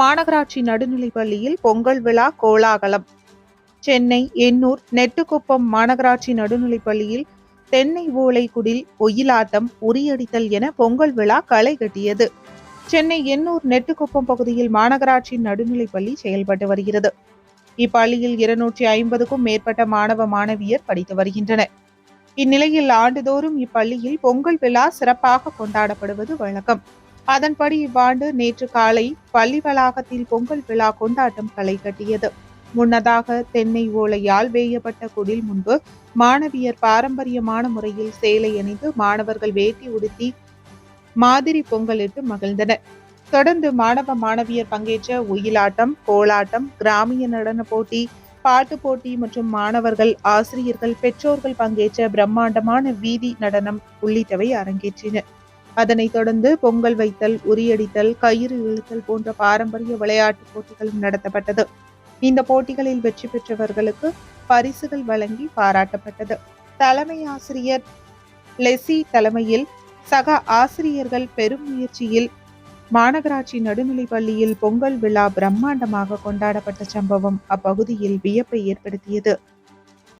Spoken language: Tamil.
மாநகராட்சி நடுநிலைப் பள்ளியில் பொங்கல் விழா கோலாகலம். சென்னை எண்ணூர் நெட்டுக்குப்பம் மாநகராட்சி நடுநிலைப் பள்ளியில் தென்னை ஓலை குடில் ஒயிலாட்டம் உரியடித்தல் என பொங்கல் விழா களை கட்டியது. சென்னை எண்ணூர் நெட்டுக்குப்பம் பகுதியில் மாநகராட்சி நடுநிலைப் பள்ளி செயல்பட்டு வருகிறது. இப்பள்ளியில் இருநூற்றி ஐம்பதுக்கும் மேற்பட்ட மாணவ மாணவியர் படித்து வருகின்றனர். இந்நிலையில் ஆண்டுதோறும் இப்பள்ளியில் பொங்கல் விழா சிறப்பாக கொண்டாடப்படுவது வழக்கம். அதன்படி இவ்வாண்டு நேற்று காலை பள்ளி வளாகத்தில் பொங்கல் விழா கொண்டாட்டம் களை கட்டியது. முன்னதாக தென்னை ஓலையால் வேயப்பட்ட குடில் முன்பு மாணவியர் பாரம்பரியமான முறையில் சேலை அணிந்து மாணவர்கள் வேட்டி உடுத்தி மாதிரி பொங்கலிட்டு மகிழ்ந்தனர். தொடர்ந்து மாணவ மாணவியர் பங்கேற்ற ஒயிலாட்டம் கோலாட்டம் கிராமிய நடன போட்டி பாட்டு போட்டி மற்றும் மாணவர்கள் ஆசிரியர்கள் பெற்றோர்கள் பங்கேற்ற பிரம்மாண்டமான வீதி நடனம் உள்ளிட்டவை அரங்கேற்றின. அதனைத் தொடர்ந்து பொங்கல் வைத்தல் உரியடித்தல் கயிறு இழுத்தல் போன்ற பாரம்பரிய விளையாட்டுப் போட்டிகளும் நடத்தப்பட்டது. இந்த போட்டிகளில் வெற்றி பெற்றவர்களுக்கு பரிசுகள் வழங்கி பாராட்டப்பட்டது. தலைமை ஆசிரியர் லெசி தலைமையில் சக ஆசிரியர்கள் பெரும் முயற்சியில் மாநகராட்சி நடுநிலைப் பள்ளியில் பொங்கல் விழா பிரம்மாண்டமாக கொண்டாடப்பட்ட சம்பவம் அப்பகுதியில் வியப்பை ஏற்படுத்தியது.